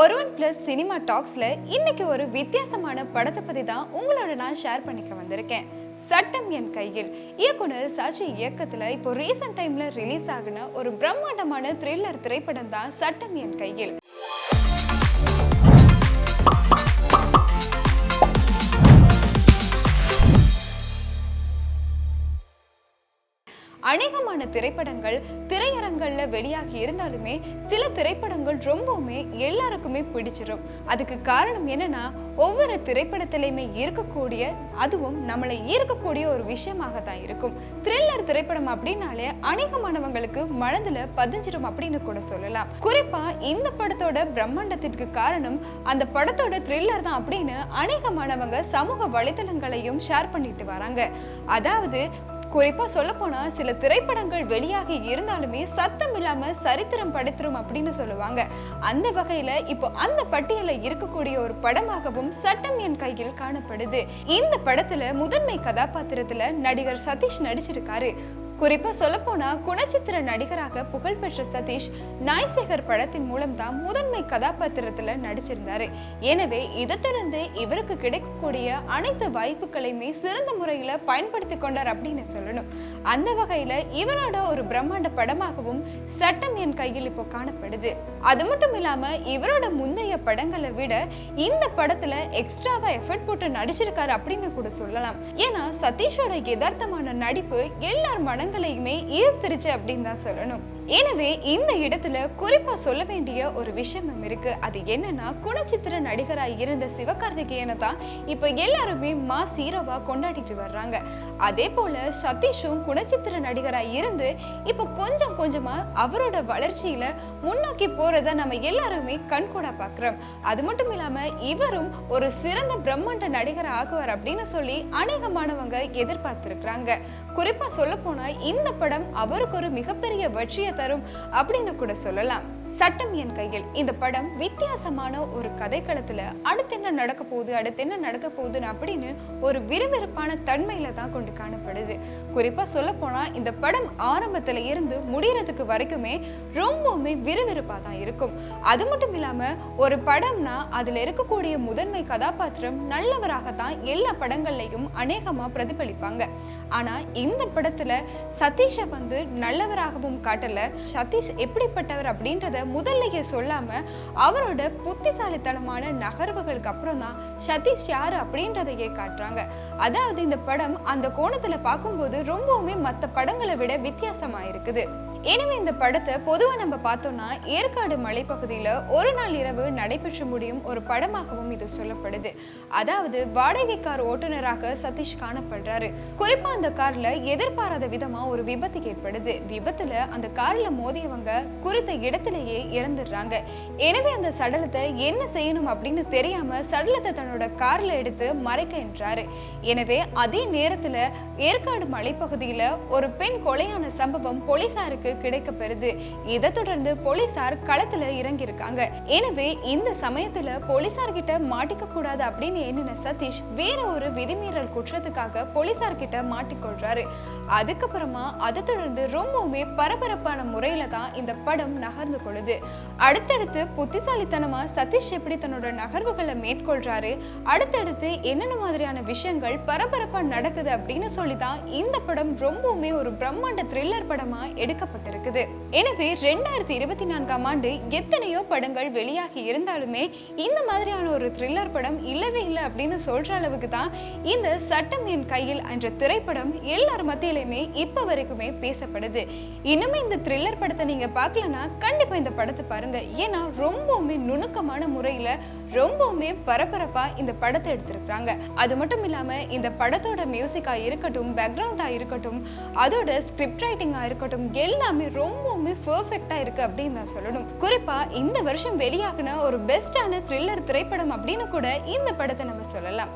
ஒருவன் plus cinema டாக்ஸ்ல இன்னைக்கு ஒரு வித்தியாசமான படத்தை பத்தி தான் உங்களோட நான் ஷேர் பண்ணிக்க வந்திருக்கேன். சட்டம் என் கையில். இயக்குனர் சச்சி இயக்கத்துல இப்போ ரீசன்ட் டைம்ல ரிலீஸ் ஆகின ஒரு பிரம்மாண்டமான த்ரில்லர் திரைப்படம் தான் சட்டம் என் கையில். அநேகமான திரைப்படங்கள் திரையரங்கள்ல வெளியாகி இருந்தாலுமே சில திரைப்படங்கள் ரொம்பவுமே எல்லாருக்குமே பிடிச்சிடும் அதுக்கு காரணம் என்னன்னா ஒவ்வொரு திரைப்படத்திலையுமே இருக்கக்கூடிய அதுவும் நம்மளை ஈர்க்கக்கூடிய ஒரு விஷயமாக தான் இருக்கும். த்ரில்லர் திரைப்படம் அப்படின்னாலே அநேகமானவங்களுக்கு மனதுல பதிஞ்சிரும் அப்படின்னு கூட சொல்லலாம். குறிப்பா இந்த படத்தோட பிரம்மாண்டத்திற்கு காரணம் அந்த படத்தோட த்ரில்லர் தான் அப்படின்னு அநேகமானவங்க சமூக வலைதளங்களையும் ஷேர் பண்ணிட்டு வராங்க. அதாவது குறிப்பா சொல்ல போனா சில திரைப்படங்கள் வெளியாகி இருந்தாலுமே சத்தம் இல்லாம சரித்திரம் படைத்திரும் அப்படின்னு சொல்லுவாங்க. அந்த வகையில இப்போ அந்த பட்டியல இருக்கக்கூடிய ஒரு படமாகவும் சட்டம் என் கையில் காணப்படுது. இந்த படத்துல முதன்மை கதாபாத்திரத்துல நடிகர் சதீஷ் நடிச்சிருக்காரு. குறிப்பா சொல்லப்போனா குணச்சித்திர நடிகராக புகழ்பெற்ற சதீஷ் நாய்சேகர் படத்தின் மூலம் தான் முதன்மை கதாபாத்திரத்துல நடிச்சிருந்தாரு. எனவே இதை தொடர்ந்து இவருக்கு கிடைக்கக்கூடிய அனைத்து வாய்ப்புகளையுமே சிறந்த முறையில பயன்படுத்தி கொண்டார் அப்படின்னு சொல்லணும். அந்த வகையில இவரோட ஒரு பிரம்மாண்ட படமாகவும் சட்டம் என் கையில் இப்போ காணப்படுது. அது மட்டும் இல்லாம இவரோட முந்தைய படங்களை விட இந்த படத்துல எக்ஸ்ட்ராவா எஃபர்ட் போட்டு நடிச்சிருக்காரு அப்படின்னு கூட சொல்லலாம். ஏன்னா சதீஷோட யதார்த்தமான நடிப்பு எல்லார் மனங்களையுமே ஈர்த்திருச்சு அப்படின்னு தான் சொல்லணும். எனவே இந்த இடத்துல குறிப்பா சொல்ல வேண்டிய ஒரு விஷயமும் இருக்கு. அது என்னன்னா குணச்சித்திர நடிகராய் இருந்த சிவகார்த்திகேயனை தான் இப்ப எல்லாருமே மாஸ் ஹீரோவா கொண்டாடிட்டு வர்றாங்க. அதே போல சதீஷும் குணச்சித்திர நடிகராய் இருந்து இப்ப கொஞ்சம் கொஞ்சமா அவரோட வளர்ச்சியில முன்னோக்கி போறத நம்ம எல்லாருமே கண்கூடா பாக்குறோம். அது மட்டும் இல்லாம இவரும் ஒரு சிறந்த பிரம்மாண்ட நடிகர் ஆகுவார் அப்படின்னு சொல்லி அநேகமானவங்க எதிர்பார்த்திருக்கிறாங்க. குறிப்பா சொல்ல போனா இந்த படம் அவருக்கு ஒரு மிகப்பெரிய வெற்றியை தரும் அப்படின்னு கூட சொல்லலாம். சட்டம் என் கையில். இந்த படம் வித்தியாசமான ஒரு கதைக்களத்தில் அடுத்து என்ன நடக்க போகுது அடுத்து என்ன நடக்க போகுதுன்னு அப்படின்னு ஒரு விறுவிறுப்பான தன்மையில தான் கொண்டு காணப்படுது. குறிப்பாக சொல்ல இந்த படம் ஆரம்பத்தில் இருந்து முடிகிறதுக்கு வரைக்குமே ரொம்பவுமே விறுவிறுப்பாக தான் இருக்கும். அது மட்டும் இல்லாமல் ஒரு படம்னா அதில் இருக்கக்கூடிய முதன்மை கதாபாத்திரம் நல்லவராகத்தான் எல்லா படங்கள்லையும் அநேகமாக பிரதிபலிப்பாங்க. ஆனால் இந்த படத்தில் சதீஷை வந்து நல்லவராகவும் காட்டலை. சதீஷ் எப்படிப்பட்டவர் அப்படின்றத முதல்லயே சொல்லாம அவரோட புத்திசாலித்தனமான நகர்வுகளுக்கு அப்புறம் தான் சதீஷ் யாரு அப்படின்றதையே காட்டுறாங்க. அதாவது இந்த படம் அந்த கோணத்துல பார்க்கும்போது ரொம்பவுமே மற்ற படங்களை விட வித்தியாசமா இருக்குது. எனவே இந்த படத்தை பொதுவாக நம்ம பார்த்தோம்னா ஏற்காடு மலைப்பகுதியில் ஒரு நாள் இரவு நடைபெற்று முடியும் ஒரு படமாகவும் இது சொல்லப்படுது. அதாவது வாடகை கார் ஓட்டுநராக சதீஷ் காணப்படுறாரு. குறிப்பா அந்த கார்ல எதிர்பாராத விதமா ஒரு விபத்து ஏற்படுது. விபத்துல அந்த கார்ல மோதியவங்க குறித்த இடத்திலேயே இறந்துடுறாங்க. எனவே அந்த சடலத்தை என்ன செய்யணும் அப்படின்னு தெரியாம சடலத்தை தன்னோட கார்ல எடுத்து மறைக்க என்றாரு. எனவே அதே நேரத்துல ஏற்காடு மலைப்பகுதியில ஒரு பெண் கொலையான சம்பவம் போலீசாருக்கு கிடைக்கப்பெறுது. இதை தொடர்ந்து போலீசார் களத்துல இறங்கி இருக்காங்க எனவே இந்த சமயத்துல போலீசார் கிட்ட மாட்டிக்க கூடாது அப்படின்னு எண்ணின சதீஷ் வேற ஒரு விதிமீறல் குற்றத்துக்காக போலீசார் கிட்ட மாட்டிக்கொள்றாரு. அதுக்கப்புறமா அதை தொடர்ந்து ரொம்பவுமே பரபரப்பான முறையில தான் இந்த படம் நகர்ந்து கொள்ளுது. அடுத்தடுத்து புத்திசாலித்தனமா சதீஷ் எப்படி தன்னோட நகர்வுகளை மேற்கொள்றாரு அடுத்தடுத்து என்னென்ன மாதிரியான விஷயங்கள் பரபரப்பா நடக்குது அப்படின்னு சொல்லி தான் இந்த படம் ரொம்பவுமே ஒரு பிரம்மாண்ட த்ரில்லர் படமா சொல்லப்பட்டிருக்குது எனவே ரெண்டாயிரத்தி இருபத்தி நான்காம் ஆண்டு எத்தனையோ படங்கள் வெளியாகி இருந்தாலுமே இந்த மாதிரியான ஒரு த்ரில்லர் படம் இல்லவே இல்லை அப்படின்னு சொல்ற அளவுக்கு தான் இந்த சட்டம் என் கையில் என்ற திரைப்படம் எல்லார் மத்தியிலுமே இப்ப வரைக்குமே பேசப்படுது. இன்னுமே இந்த த்ரில்லர் படத்தை நீங்க பார்க்கலனா கண்டிப்பா இந்த படத்தை பாருங்க. ஏன்னா ரொம்பவுமே நுணுக்கமான முறையில ரொம்பவுமே பரபரப்பா இந்த படத்தை எடுத்திருக்கிறாங்க. அது மட்டும் இல்லாம இந்த படத்தோட மியூசிக்கா இருக்கட்டும் பேக்ரவுண்டா இருக்கட்டும் அதோட ஸ்கிரிப்ட் ரைட்டிங்கா இருக்கட்டும் எல்லா எல்லாமே ரொம்பவுமே பெர்ஃபெக்டா இருக்கு அப்படின்னு நான் சொல்லணும். குறிப்பா இந்த வருஷம் வெளியாகின ஒரு பெஸ்டான த்ரில்லர் திரைப்படம் அப்படின்னு கூட இந்த படத்தை நம்ம சொல்லலாம்.